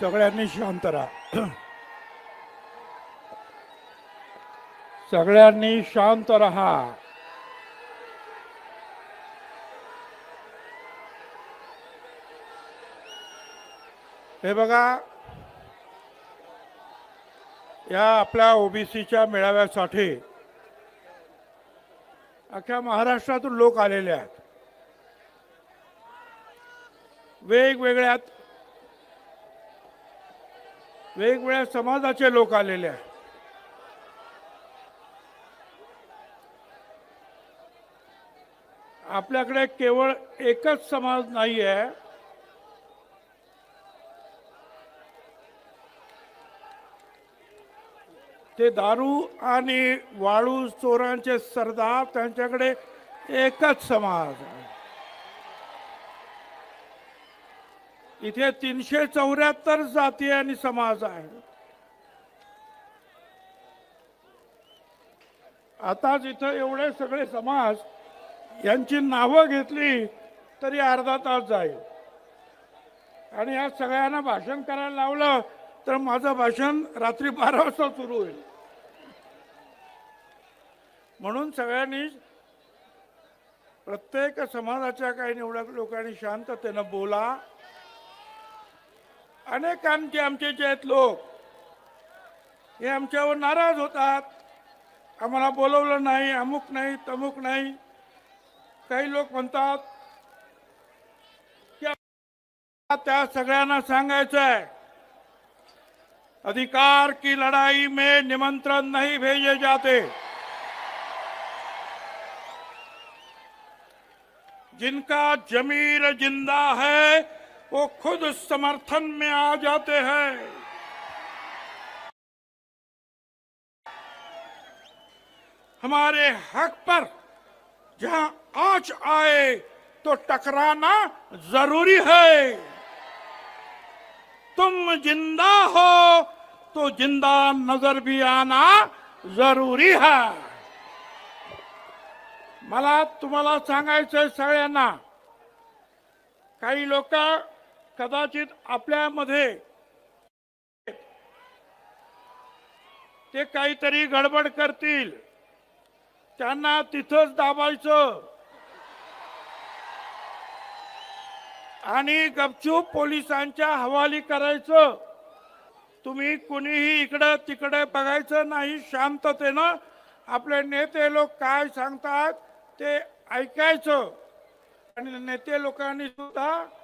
सगळ्यांनी शांत राहा. सगळ्यांनी शांत राहा. हे बघा या आपल्या ओबीसीच्या मेळाव्यासाठी अख्ख्या महाराष्ट्रातून लोक आलेले आहेत. वेगवेगळ्या वेगवेगळ्या समाजाचे लोक आलेले आहेत. आपल्याकडे केवळ एकच समाज नाही आहे ते दारू आणि वाळू चोरांचे सरदार त्यांच्याकडे एकच समाज आहे. इथे तीनशे चौऱ्याहत्तर जाती आणि समाज आहे. आताच इथं एवढे सगळे समाज यांची नावं घेतली तरी अर्धा तास जाईल. आणि या सगळ्यांना भाषण करायला लावलं तर माझं भाषण रात्री बारा वाजता सुरू होईल. म्हणून सगळ्यांनी प्रत्येक समाजाच्या काही निवडक लोकांनी शांततेनं बोला अनेकांचे आमचे आमचे जे आहेत लोक हे आमच्यावर नाराज होतात. आम्हाला बोलवलं नाही अमुक नाही तमुक नाही. काही लोक म्हणतात की त्या सगळ्यांना सांगायचं आहे अधिकार की लड़ाई में निमंत्रण नहीं भेजे जाते. जिनका जमीर जिंदा है वो खुद समर्थन में आ जाते हैं। हमारे हक पर जहाँ आँच आए तो टकराना ज़रूरी है। तुम ज़िंदा हो तो ज़िंदा नज़र भी आना ज़रूरी है। मला तुम्हाला सांगायचंय सगळ्यांना, काही लोक कदाचित आपल्यामध्ये ते काहीतरी गडबड करतील. त्यांना तिथंच दाबायचं. आणि गपचूप पोलिसांच्या हवाली करायचं. तुम्ही कुणीही इकडं तिकडे बघायचं नाही शांततेनं. आपले नेते लोक काय सांगतात ते ऐकायचं. आणि नेते लोकांनी सुद्धा